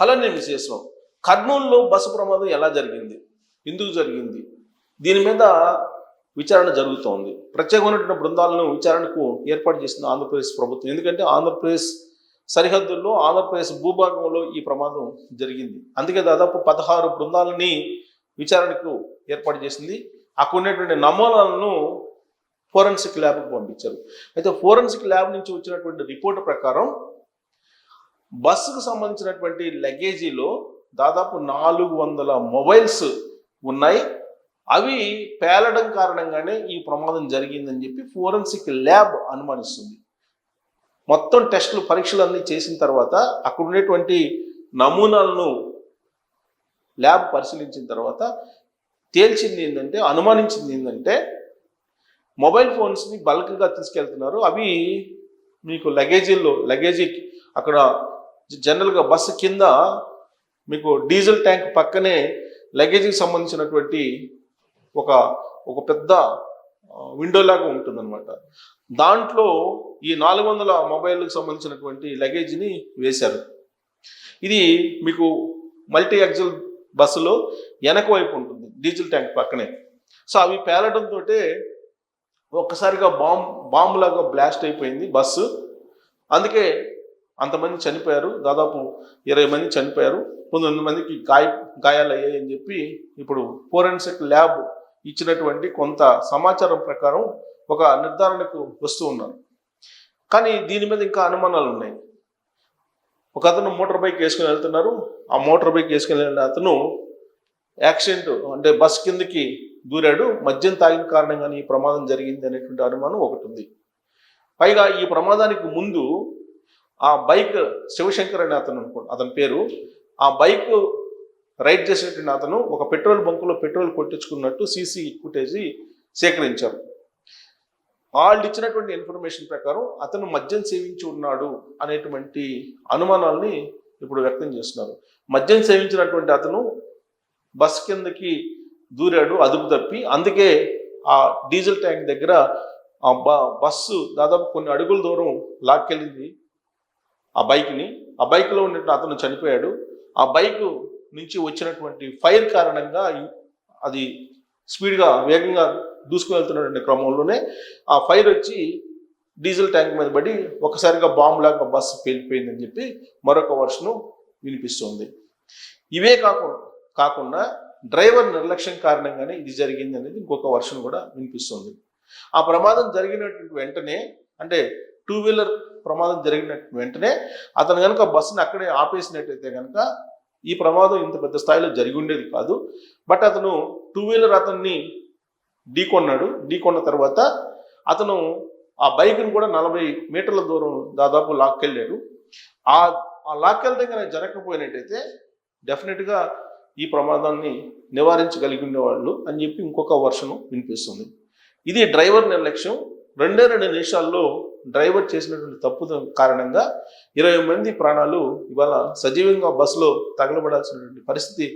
Hello విశేషం కర్నూలులో bus ప్రమాదం ఎలా జరిగింది? ఎందుకు జరిగింది? దీని మీద విచారణ జరుగుతోంది. ప్రత్యేకమైనటువంటి బృందాలను విచారణకు ఏర్పాటు చేసింది ఆంధ్రప్రదేశ్ ప్రభుత్వం. ఎందుకంటే ఆంధ్రప్రదేశ్ సరిహద్దుల్లో ఆంధ్రప్రదేశ్ భూభాగంలో ఈ ప్రమాదం జరిగింది. అందుకే దాదాపు పదహారు బృందాలని విచారణకు ఏర్పాటు చేసింది. అక్కడ ఉన్నటువంటి నమూనాలను ఫోరెన్సిక్ ల్యాబ్కు పంపించారు. అయితే ఫోరెన్సిక్ ల్యాబ్ నుంచి వచ్చినటువంటి రిపోర్ట్ ప్రకారం బస్సుకు సంబంధించినటువంటి లగేజీలో దాదాపు నాలుగు వందల మొబైల్స్ ఉన్నాయి. అవి పేలడం కారణంగానే ఈ ప్రమాదం జరిగిందని చెప్పి ఫోరెన్సిక్ ల్యాబ్ అనుమానిస్తుంది. మొత్తం టెస్టులు పరీక్షలు అన్నీ చేసిన తర్వాత అక్కడ ఉండేటువంటి నమూనాలను ల్యాబ్ పరిశీలించిన తర్వాత తేల్చింది ఏంటంటే అనుమానించింది ఏంటంటే మొబైల్ ఫోన్స్ని బల్క్గా తీసుకెళ్తున్నారు. అవి మీకు లగేజీల్లో లగేజీ అక్కడ జనరల్గా బస్సు కింద మీకు డీజిల్ ట్యాంక్ పక్కనే లగేజీకి సంబంధించినటువంటి ఒక ఒక పెద్ద విండో లాగా ఉంటుందన్నమాట. దాంట్లో ఈ నాలుగు వందల మొబైల్కి సంబంధించినటువంటి లగేజీని వేశారు. ఇది మీకు మల్టీ ఎగ్జల్ బస్సులో వెనక వైపు ఉంటుంది డీజిల్ ట్యాంక్ పక్కనే. సో అవి పేలడంతో ఒక్కసారిగా బాంబ్ బాంబు లాగా బ్లాస్ట్ అయిపోయింది బస్సు. అందుకే అంతమంది చనిపోయారు దాదాపు ఇరవై మంది చనిపోయారు. పంతొమ్మిది మందికి గాయ గాయాలు అయ్యాయని చెప్పి ఇప్పుడు ఫోరెన్సిక్ ల్యాబ్ ఇచ్చినటువంటి కొంత సమాచారం ప్రకారం ఒక నిర్ధారణకు వస్తూ ఉన్నారు. కానీ దీని మీద ఇంకా అనుమానాలు ఉన్నాయి. ఒక అతను మోటార్ బైక్ వేసుకుని వెళ్తున్నారు. ఆ మోటార్ బైక్ వేసుకుని వెళ్ళిన అతను యాక్సిడెంట్ అంటే బస్ కిందకి దూరాడు. మద్యం తాగిన కారణంగానే ఈ ప్రమాదం జరిగింది అనేటువంటి అనుమానం ఒకటి ఉంది. పైగా ఈ ప్రమాదానికి ముందు ఆ బైక్ శివశంకర్ అనే అతను అనుకోండి అతని పేరు. ఆ బైక్ రైడ్ చేసినటువంటి అతను ఒక పెట్రోల్ బంకులో పెట్రోల్ కొట్టించుకున్నట్టు సీసీ ఫుటేజీ సేకరించారు. వాళ్ళు ఇచ్చినటువంటి ఇన్ఫర్మేషన్ ప్రకారం అతను మద్యం సేవించి ఉన్నాడు అనేటువంటి అనుమానాల్ని ఇప్పుడు వ్యక్తం చేస్తున్నారు. మద్యం సేవించినటువంటి అతను బస్ కిందకి దూరాడు అదుపు తప్పి. అందుకే ఆ డీజిల్ ట్యాంక్ దగ్గర ఆ బ బస్సు దాదాపు కొన్ని అడుగుల దూరం లాక్కెళ్ళింది. ఆ బైక్ని ఆ బైక్లో ఉన్నటువంటి అతను చనిపోయాడు. ఆ బైక్ నుంచి వచ్చినటువంటి ఫైర్ కారణంగా అది స్పీడ్గా వేగంగా దూసుకు వెళ్తున్నటువంటి క్రమంలోనే ఆ ఫైర్ వచ్చి డీజిల్ ట్యాంక్ మీద పడి ఒకసారిగా బాంబు లాగా బస్సు పేలిపోయిందని చెప్పి మరొక వర్షను వినిపిస్తుంది. ఇవే కాకుండా కాకుండా డ్రైవర్ నిర్లక్ష్యం కారణంగానే ఇది జరిగింది అనేది ఇంకొక వర్షన్ కూడా వినిపిస్తుంది. ఆ ప్రమాదం జరిగినటువంటి వెంటనే అంటే టూ వీలర్ ప్రమాదం జరిగిన వెంటనే అతను కనుక బస్సుని అక్కడే ఆపేసినట్టయితే కనుక ఈ ప్రమాదం ఇంత పెద్ద స్థాయిలో జరిగి ఉండేది కాదు. బట్ అతను టూ వీలర్ అతన్ని ఢీకొన్నాడు. ఢీకొన్న తర్వాత అతను ఆ బైక్ని కూడా నలభై మీటర్ల దూరం దాదాపు లాక్కెళ్ళాడు. ఆ ఆ లాక్కెళ్ళడం కనుక జరగకపోయినట్టయితే డెఫినెట్గా ఈ ప్రమాదాన్ని నివారించగలిగి ఉండేవాళ్ళు అని చెప్పి ఇంకొక వర్షను వినిపిస్తుంది. ఇది డ్రైవర్ నిర్లక్ష్యం. రెండే రెండు నిమిషాల్లో డ్రైవర్ చేసినటువంటి తప్పు కారణంగా ఇరవై మంది ప్రాణాలు ఇవాళ సజీవంగా బస్సులో తగలబడాల్సినటువంటి పరిస్థితి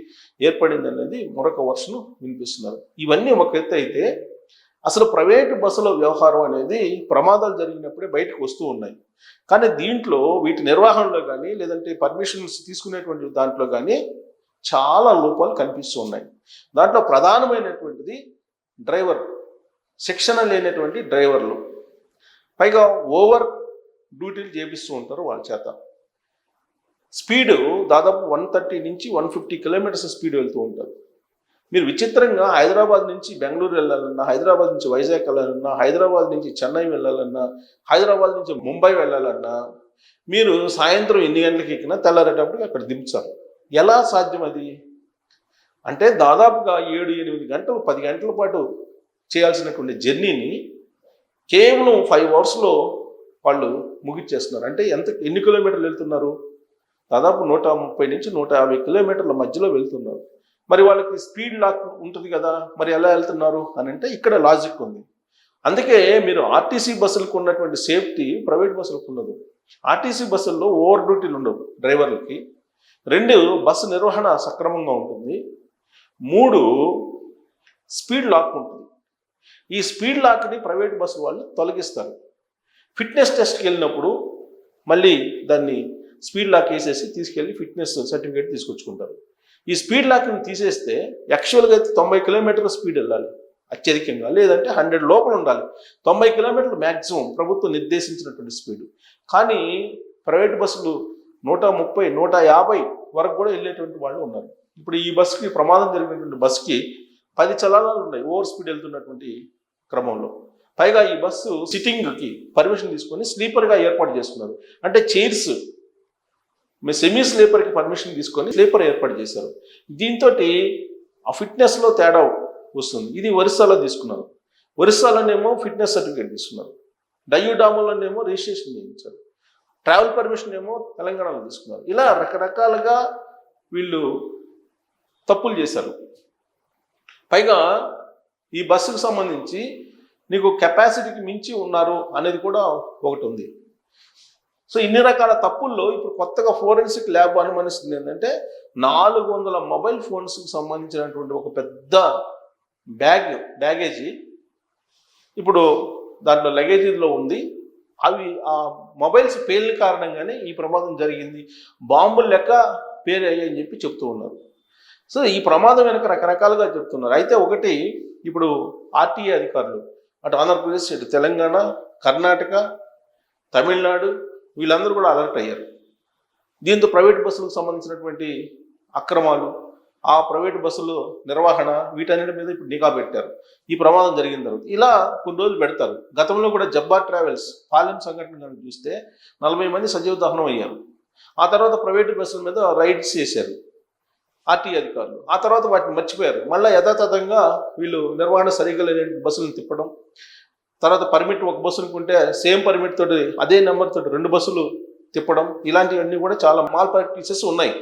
ఏర్పడింది అనేది మరొక వర్షను వినిపిస్తున్నారు. ఇవన్నీ ఒక ఎత్తు అయితే అసలు ప్రైవేటు బస్సుల వ్యవహారం అనేది ప్రమాదాలు జరిగినప్పుడే బయటకు వస్తూ ఉన్నాయి. కానీ దీంట్లో వీటి నిర్వహణలో కానీ లేదంటే పర్మిషన్స్ తీసుకునేటువంటి దాంట్లో కానీ చాలా లోపాలు కనిపిస్తూ ఉన్నాయి. దాంట్లో ప్రధానమైనటువంటిది డ్రైవర్ శిక్షణ లేనటువంటి డ్రైవర్లు. పైగా ఓవర్ డ్యూటీలు చేపిస్తూ ఉంటారు వాళ్ళ చేత. స్పీడ్ దాదాపు వన్ థర్టీ నుంచి వన్ ఫిఫ్టీ కిలోమీటర్స్ స్పీడ్ వెళ్తూ ఉంటారు. మీరు విచిత్రంగా హైదరాబాద్ నుంచి బెంగళూరు వెళ్ళాలన్నా హైదరాబాద్ నుంచి వైజాగ్ వెళ్ళాలన్నా హైదరాబాద్ నుంచి చెన్నై వెళ్ళాలన్నా హైదరాబాద్ నుంచి ముంబై వెళ్ళాలన్నా మీరు సాయంత్రం ఎన్ని గంటలకు ఎక్కినా తెల్లారేటప్పటికి అక్కడ దింపుతారు. ఎలా సాధ్యం అది? అంటే దాదాపుగా ఏడు ఎనిమిది గంటలు పది గంటల పాటు చేయాల్సినటువంటి జర్నీని కేవలం ఫైవ్ అవర్స్లో వాళ్ళు ముగిచ్చేస్తున్నారు. అంటే ఎంత ఎన్ని కిలోమీటర్లు వెళ్తున్నారు? దాదాపు నూట ముప్పై నుంచి నూట యాభై కిలోమీటర్ల మధ్యలో వెళ్తున్నారు. మరి వాళ్ళకి స్పీడ్ లాక్ ఉంటుంది కదా మరి ఎలా వెళ్తున్నారు అని అంటే ఇక్కడ లాజిక్ ఉంది. అందుకే మీరు ఆర్టీసీ బస్సులకు ఉన్నటువంటి సేఫ్టీ ప్రైవేట్ బస్సులకు ఉండదు. ఆర్టీసీ బస్సుల్లో ఓవర్ డ్యూటీలు ఉండవు డ్రైవర్లకి. రెండు బస్సు నిర్వహణ సక్రమంగా ఉంటుంది. మూడు స్పీడ్ లాక్ ఉంటుంది. ఈ స్పీడ్ లాక్ని ప్రైవేట్ బస్సు వాళ్ళు తొలగిస్తారు. ఫిట్నెస్ టెస్ట్కి వెళ్ళినప్పుడు మళ్ళీ దాన్ని స్పీడ్ లాక్ వేసేసి తీసుకెళ్ళి ఫిట్నెస్ సర్టిఫికేట్ తీసుకొచ్చుకుంటారు. ఈ స్పీడ్ లాక్ని తీసేస్తే యాక్చువల్గా అయితే తొంభై కిలోమీటర్ల స్పీడ్ వెళ్ళాలి. అత్యధికంగా లేదంటే హండ్రెడ్ లోపల ఉండాలి. తొంభై కిలోమీటర్లు మ్యాక్సిమం ప్రభుత్వం నిర్దేశించినటువంటి స్పీడ్. కానీ ప్రైవేట్ బస్సులు నూట ముప్పై నూట యాభై వరకు కూడా వెళ్ళేటువంటి వాళ్ళు ఉన్నారు. ఇప్పుడు ఈ బస్సుకి ప్రమాదం జరిగినటువంటి బస్సుకి పది చలానాలు ఉన్నాయి ఓవర్ స్పీడ్ వెళ్తున్నటువంటి క్రమంలో. పైగా ఈ బస్సు సిట్టింగ్కి పర్మిషన్ తీసుకొని స్లీపర్గా ఏర్పాటు చేసుకున్నారు అంటే చైర్స్ మీ సెమీ స్లీపర్కి పర్మిషన్ తీసుకొని స్లీపర్ ఏర్పాటు చేశారు. దీంతో ఆ ఫిట్నెస్లో తేడా వస్తుంది. ఇది ఒరిస్సాలో తీసుకున్నారు. ఒరిస్సాలోనేమో ఫిట్నెస్ సర్టిఫికేట్ తీసుకున్నారు. డయ్యూడామోలోనేమో రిజిస్ట్రేషన్ చేయించారు. ట్రావెల్ పర్మిషన్ ఏమో తెలంగాణలో తీసుకున్నారు. ఇలా రకరకాలుగా వీళ్ళు తప్పులు చేశారు. పైగా ఈ బస్సుకు సంబంధించి నీకు కెపాసిటీకి మించి ఉన్నారు అనేది కూడా ఒకటి ఉంది. సో ఇన్ని రకాల తప్పుల్లో ఇప్పుడు కొత్తగా ఫోరెన్సిక్ ల్యాబ్ అనుమానిస్తుంది ఏంటంటే నాలుగు వందల మొబైల్ ఫోన్స్కి సంబంధించినటువంటి ఒక పెద్ద బ్యాగ్ బ్యాగేజీ ఇప్పుడు దాంట్లో లగేజీలో ఉంది. అవి ఆ మొబైల్స్ పేలిన కారణంగానే ఈ ప్రమాదం జరిగింది. బాంబులు లెక్క పేరు అయ్యాయని చెప్పి చెప్తూ ఉన్నారు. సో ఈ ప్రమాదం వెనుక రకరకాలుగా చెప్తున్నారు. అయితే ఒకటి ఇప్పుడు ఆర్టీఏ అధికారులు అటు ఆంధ్రప్రదేశ్ ఇటు తెలంగాణ కర్ణాటక తమిళనాడు వీళ్ళందరూ కూడా అలర్ట్ అయ్యారు. దీంతో ప్రైవేట్ బస్సులకు సంబంధించినటువంటి అక్రమాలు ఆ ప్రైవేట్ బస్సులు నిర్వహణ వీటన్నిటి మీద ఇప్పుడు నిఘా పెట్టారు. ఈ ప్రమాదం జరిగిన తర్వాత ఇలా కొన్ని రోజులు పెడతారు. గతంలో కూడా జబ్బా ట్రావెల్స్ పాలెం సంఘటన కనుక చూస్తే నలభై మంది సజీవ దహనం అయ్యారు. ఆ తర్వాత ప్రైవేట్ బస్సుల మీద రైడ్స్ చేశారు. ఆర్టీ అధికారులు. ఆ తర్వాత వాటిని మర్చిపోయారు. మళ్ళీ యథాతథంగా వీళ్ళు నిర్వహణ సరిగ్గా లేని బస్సులను తిప్పడం తర్వాత పర్మిట్ ఒక బస్సు ఉంటే సేమ్ పర్మిట్ తోటి అదే నెంబర్ తోటి రెండు బస్సులు తిప్పడం ఇలాంటివన్నీ కూడా చాలా మాల్ ప్రాక్టీసెస్ ఉన్నాయి.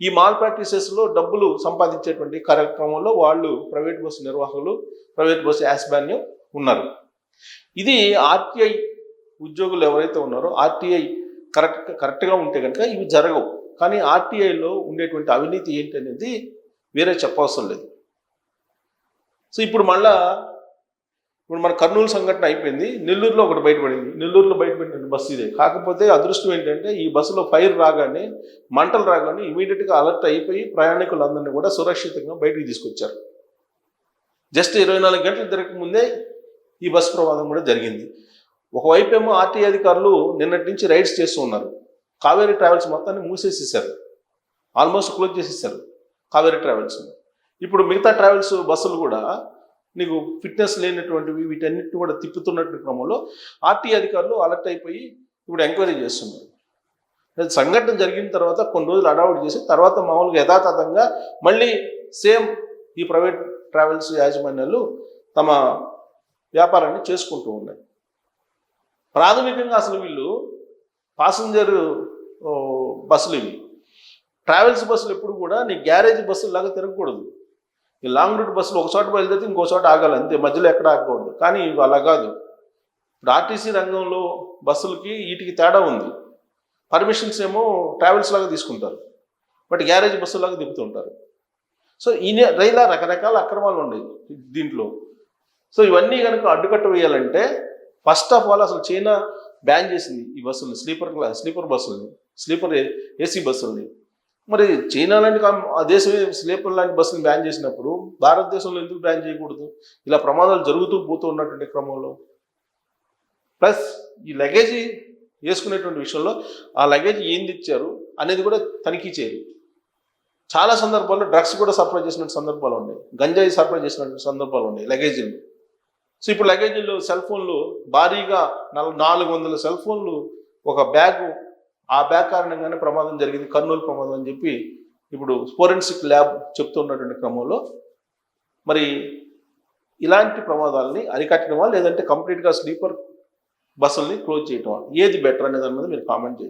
ఈ మాల్ ప్రాక్టీసెస్లో డబ్బులు సంపాదించేటువంటి కార్యక్రమంలో వాళ్ళు ప్రైవేట్ బస్సు నిర్వాహకులు ప్రైవేట్ బస్సు యాస్బాన్యం ఉన్నారు. ఇది ఆర్టీఐ ఉద్యోగులు ఎవరైతే ఉన్నారో ఆర్టీఐ కరెక్ట్ కరెక్ట్గా ఉంటే కనుక ఇవి జరగవు. కానీ ఆర్టీఐలో ఉండేటువంటి అవినీతి ఏంటి అనేది వేరే చెప్పవసరం లేదు. సో ఇప్పుడు మళ్ళా ఇప్పుడు మన కర్నూలు సంఘటన అయిపోయింది నెల్లూరులో ఒకటి బయటపడింది నెల్లూరులో బయటపడిన బస్సు ఇదే. కాకపోతే అదృష్టం ఏంటంటే ఈ బస్సులో ఫైర్ రాగానే మంటలు రాగానే ఇమీడియట్గా అలర్ట్ అయిపోయి ప్రయాణికులందరినీ కూడా సురక్షితంగా బయటికి తీసుకొచ్చారు. జస్ట్ ఇరవై నాలుగు గంటలు తిరగకముందే ఈ బస్సు ప్రమాదం కూడా జరిగింది. ఒకవైపు ఏమో ఆర్టీ అధికారులు నిన్నటి నుంచి రైడ్స్ చేస్తూ ఉన్నారు. కావేరీ ట్రావెల్స్ మొత్తాన్ని మూసేసేసారు ఆల్మోస్ట్ క్లోజ్ చేసేసారు కావేరీ ట్రావెల్స్. ఇప్పుడు మిగతా ట్రావెల్స్ బస్సులు కూడా నీకు ఫిట్నెస్ లేనటువంటివి వీటన్నిటిని కూడా తిప్పుతున్నటువంటి క్రమంలో ఆర్టీ అధికారులు అలర్ట్ అయిపోయి ఇప్పుడు ఎంక్వైరీ చేస్తున్నారు. సంఘటన జరిగిన తర్వాత కొన్ని రోజులు అడావుడు చేసి తర్వాత మామూలుగా యథాతథంగా మళ్ళీ సేమ్ ఈ ప్రైవేట్ ట్రావెల్స్ యాజమాన్యాలు తమ వ్యాపారాన్ని చేసుకుంటూ ఉన్నాయి. ప్రాథమికంగా అసలు వీళ్ళు పాసింజర్ బస్సులు ఇవి. ట్రావెల్స్ బస్సులు ఎప్పుడు కూడా నీ గ్యారేజ్ బస్సులు లాగా తిరగకూడదు. ఈ లాంగ్ రూట్ బస్సులు ఒక చోట బయలుదేరితే ఇంకో చోట ఆగాలి అంతే. మధ్యలో ఎక్కడ ఆగకూడదు. కానీ ఇవి అలా కాదు. ఇప్పుడు ఆర్టీసీ రంగంలో బస్సులకి వీటికి తేడా ఉంది. పర్మిషన్స్ ఏమో ట్రావెల్స్ లాగా తీసుకుంటారు. బట్ గ్యారేజ్ బస్సులాగా తిప్పుతుంటారు. సో ఈ రైలా రకరకాల అక్రమాలు ఉన్నాయి దీంట్లో. సో ఇవన్నీ కనుక అడ్డుకట్ట వేయాలంటే ఫస్ట్ ఆఫ్ ఆల్ అసలు చైనా బ్యాన్ చేసింది ఈ బస్సులు స్లీపర్ క్లాస్ స్లీపర్ బస్సుల్ని. స్లీపర్ ఏసీ బస్సుల్ని మరి చైనా లాంటి ఆ దేశం స్లీపర్ లాంటి బస్సులు బ్యాన్ చేసినప్పుడు భారతదేశంలో ఎందుకు బ్యాన్ చేయకూడదు? ఇలా ప్రమాదాలు జరుగుతూ పోతూ ఉన్నటువంటి క్రమంలో. ప్లస్ ఈ లగేజీ వేసుకునేటువంటి విషయంలో ఆ లగేజ్ ఏంది ఇచ్చారు అనేది కూడా తనిఖీ చేయరు. చాలా సందర్భాల్లో డ్రగ్స్ కూడా సప్లై చేసిన సందర్భాలు ఉన్నాయి. గంజాయి సప్లై చేసిన సందర్భాలు ఉన్నాయి లగేజీలు సో ఇప్పుడు లగేజీలు సెల్ ఫోన్లు భారీగా నలభై నాలుగు వందల సెల్ ఫోన్లు ఒక బ్యాగ్ ఆ బ్యాగ్ కారణంగానే ప్రమాదం జరిగింది కర్నూలు ప్రమాదం అని చెప్పి ఇప్పుడు ఫోరెన్సిక్ ల్యాబ్ చెప్తున్నటువంటి క్రమంలో మరి ఇలాంటి ప్రమాదాలని అరికట్టడమా లేదంటే కంప్లీట్గా స్లీపర్ బస్సుల్ని క్లోజ్ చేయటమా ఏది బెటర్ అనే దాని మీద మీరు కామెంట్ చేయొచ్చు.